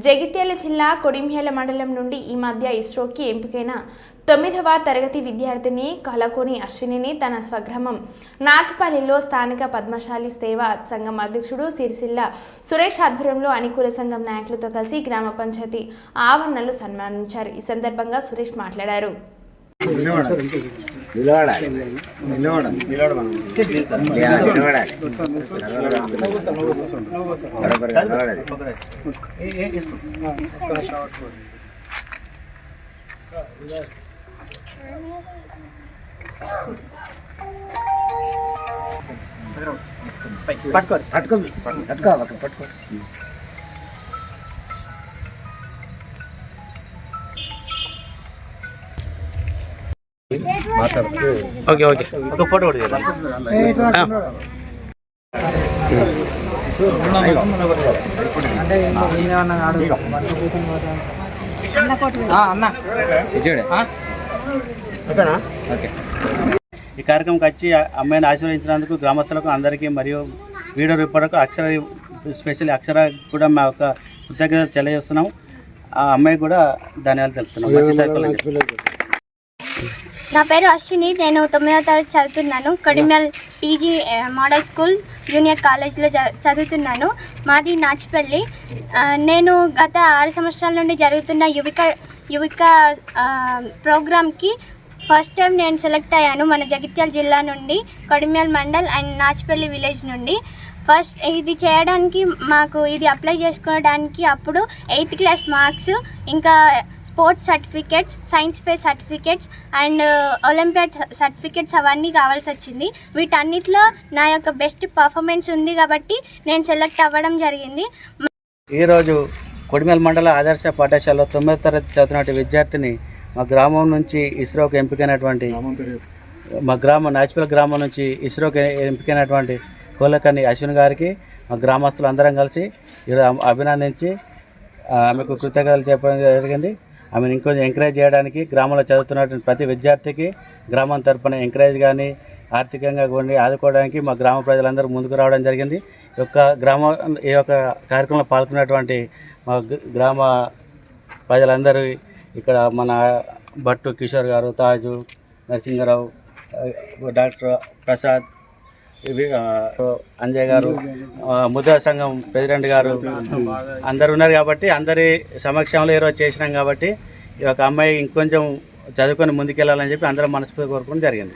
జగిత్యాల జిల్లా కొడిమ్యాల మండలం నుండి ఈ మధ్య ఇస్రోకి ఎంపికైన తొమ్మిదవ తరగతి విద్యార్థిని కలకోని అశ్వినిని తన స్వగ్రామం నాచుపల్లిలో స్థానిక పద్మశాలి సేవా సంఘం అధ్యక్షుడు సిరిసిల్ల సురేష్ ఆధ్వర్యంలో అనుకూల సంఘం నాయకులతో కలిసి గ్రామ పంచాయతీ ఆవరణలు సన్మానించారు. ఈ సందర్భంగా సురేష్ మాట్లాడారు. నిలబడాలి. నిలబడాలి. పట్టుకో పట్టుకో పట్టుకో పట్టుకో. Okay okay. ఒక ఫోటో కూడా. ఈ కార్యక్రమంకి వచ్చి ఆ అమ్మాయిని ఆశీర్వదించినందుకు గ్రామస్తులకు అందరికీ మరియు వీడియో రిపోర్టర్కు అక్షర స్పెషల్ అక్షర కూడా మా యొక్క కృతజ్ఞత తెలియజేస్తున్నాం ఆ అమ్మాయి కూడా ధన్యవాదాలు తెలుపుతున్నాం చెప్పి. నా పేరు అశ్విని నేను తొమ్మిదవ తరగతి చదువుతున్నాను. Kadimal TG model school junior కాలేజ్లో చదువుతున్నాను. మాది నాచిపల్లి. నేను గత ఆరు సంవత్సరాల నుండి జరుగుతున్న యువిక యువిక ప్రోగ్రామ్కి ఫస్ట్ టైం నేను సెలెక్ట్ అయ్యాను. మన జగిత్యాల జిల్లా నుండి కొడిమ్యాల్ మండల్ అండ్ నాచిపల్లి విలేజ్ నుండి. ఫస్ట్ ఇది చేయడానికి మాకు ఇది అప్లై చేసుకోవడానికి అప్పుడు ఎయిత్ క్లాస్ మార్క్స్ ఇంకా sports certificates science fair certificates and olympiad certificates అవన్నీ కావాల్సి వచ్చింది. వీటన్నిటిలో నా యొక్క బెస్ట్ పర్ఫార్మెన్స్ ఉంది కాబట్టి నేను సెలెక్ట్ అవ్వడం జరిగింది. ఈరోజు కొడిమేల మండల ఆదర్శ పాఠశాలలో తొమ్మిది తరగతి చదువుతున్న విద్యార్థిని మా గ్రామం నుంచి ఇస్రోకి ఎంపికైనటువంటి మా గ్రామం నాచిపల్లి గ్రామం నుంచి ఇస్రోకి ఎంపికైనటువంటి కోలకని అశ్విన్ గారికి మా గ్రామస్తులు అందరం కలిసి ఈరోజు అభినందించి ఆమెకు కృతజ్ఞతలు చెప్పడం జరిగింది. ఆమెను ఇంకొంచెం ఎంకరేజ్ చేయడానికి గ్రామంలో చదువుతున్నటువంటి ప్రతి విద్యార్థికి గ్రామం తరపున ఎంకరేజ్ కానీ ఆర్థికంగా కొన్ని ఆదుకోవడానికి మా గ్రామ ప్రజలందరూ ముందుకు రావడం జరిగింది. ఈ యొక్క గ్రామ ఈ యొక్క కార్యక్రమంలో పాల్గొన్నటువంటి మా గ్రామ ప్రజలందరూ ఇక్కడ మన భట్టు కిషోర్ గారు తాజు నరసింహరావు డాక్టర్ ప్రసాద్ అంజయ్ గారు ముద్రా సంఘం ప్రెసిడెంట్ గారు అందరు ఉన్నారు కాబట్టి అందరి సమక్షంలో ఈరోజు చేసినాం కాబట్టి ఈ యొక్క అమ్మాయి ఇంకొంచెం చదువుకొని ముందుకెళ్ళాలని చెప్పి అందరం మనస్ఫూర్తి కోరుకోవడం జరిగింది.